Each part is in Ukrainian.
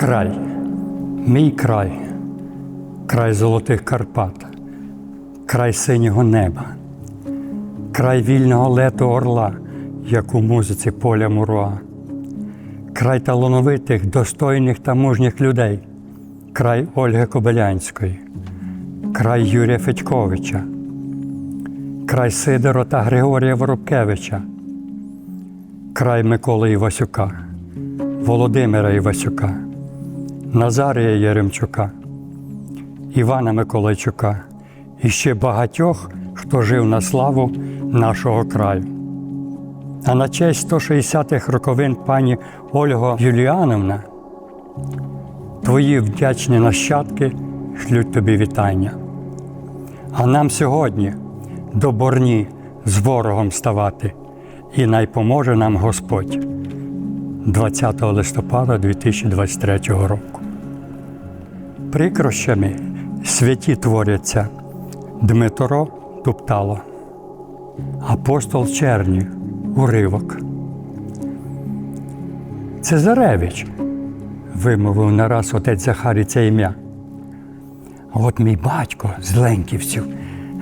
край, мій край, край золотих Карпат, край синього неба, край вільного лету орла, як у музиці поля Муруа, край талановитих, достойних та мужніх людей, край Ольги Кобилянської, край Юрія Федьковича, край Сидора та Григорія Воробкевича, край Миколи Івасюка, Володимира Івасюка, Назарія Єремчука, Івана Миколайчука і ще багатьох, хто жив на славу нашого краю. А на честь 160-х роковин пані Ольго Юліановна, твої вдячні нащадки шлють тобі вітання. А нам сьогодні до борні з ворогом ставати, і най поможе нам Господь 20 листопада 2023 року. Прикрощами святі творяться Дмитро Туптало, апостол Черні, уривок. Цезаревич, вимовив нараз отець Захарій це ім'я. От мій батько з Ленківців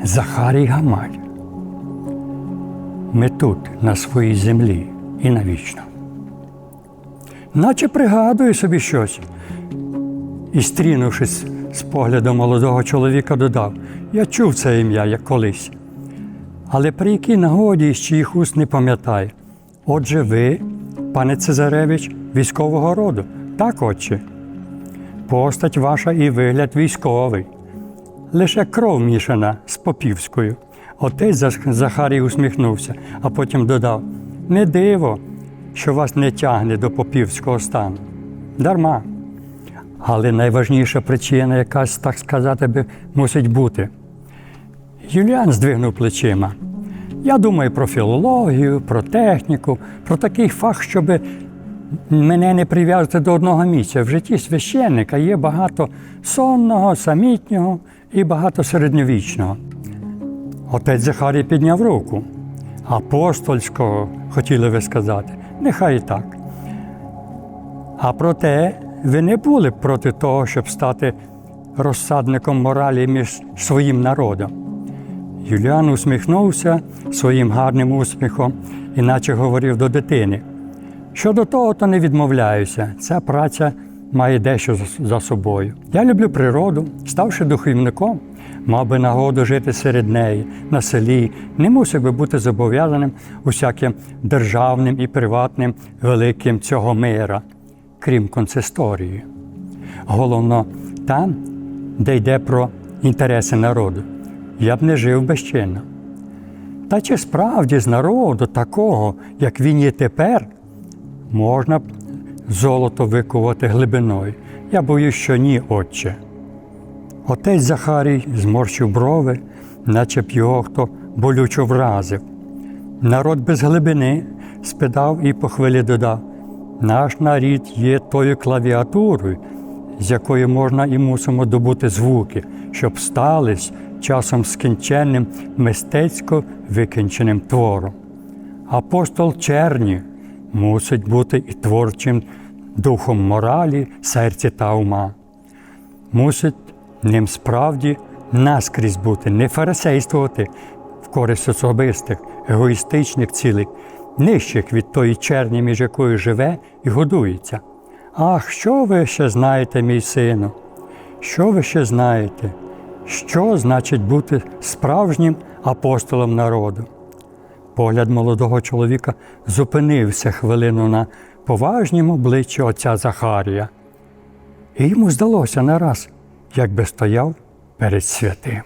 Захарій Гамаль. Ми тут, на своїй землі, і навічно. Наче пригадує собі щось. І, стрінувшись з поглядом молодого чоловіка, додав: Я чув це ім'я як колись. Але при якій нагоді з чиїх уст не пам'ятаю. Отже, ви, пане Цезаревич, військового роду, так, отче. Постать ваша і вигляд військовий. Лише кров мішана з попівською. Отець Захарій усміхнувся, а потім додав: не диво, що вас не тягне до попівського стану. Дарма. Але найважніша причина, якась, так сказати, би, мусить бути. Юліан здвигнув плечима. Я думаю про філологію, про техніку, про такий фах, щоб мене не прив'язати до одного місця. В житті священника є багато сонного, самітнього і багато середньовічного. Отець Захарій підняв руку. Апостольського, хотіли ви сказати, нехай і так. А проте ви не були проти того, щоб стати розсадником моралі між своїм народом. Юліан усміхнувся своїм гарним усміхом, іначе говорив до дитини. Щодо того, то не відмовляюся. Ця праця має дещо за собою. Я люблю природу, ставши духовником, мав би нагоду жити серед неї, на селі, не мусив би бути зобов'язаним усяким державним і приватним великим цього мира, крім консисторії. Головно там, де йде про інтереси народу. Я б не жив безчинно. Та чи справді з народу такого, як він є тепер, можна б золото викувати глибиною? Я боюсь, що ні, отче. Отець Захарій зморщив брови, наче б його хто болючо вразив. Народ без глибини спитав і по хвилі додав: наш нарід є тою клавіатурою, з якої можна і мусимо добути звуки, щоб стались часом скінченним мистецько викінченим твором. Апостол черні мусить бути і творчим духом моралі, серця та ума. Мусить ним справді наскрізь бути, не фарисействувати в користь особистих, егоїстичних цілей, нижчих від тої черні, між якою живе і годується. Ах, що ви ще знаєте, мій сину? Що ви ще знаєте? Що значить бути справжнім апостолом народу? Погляд молодого чоловіка зупинився хвилину на поважнім обличчі отця Захарія. І йому здалося нараз, якби стояв перед святим.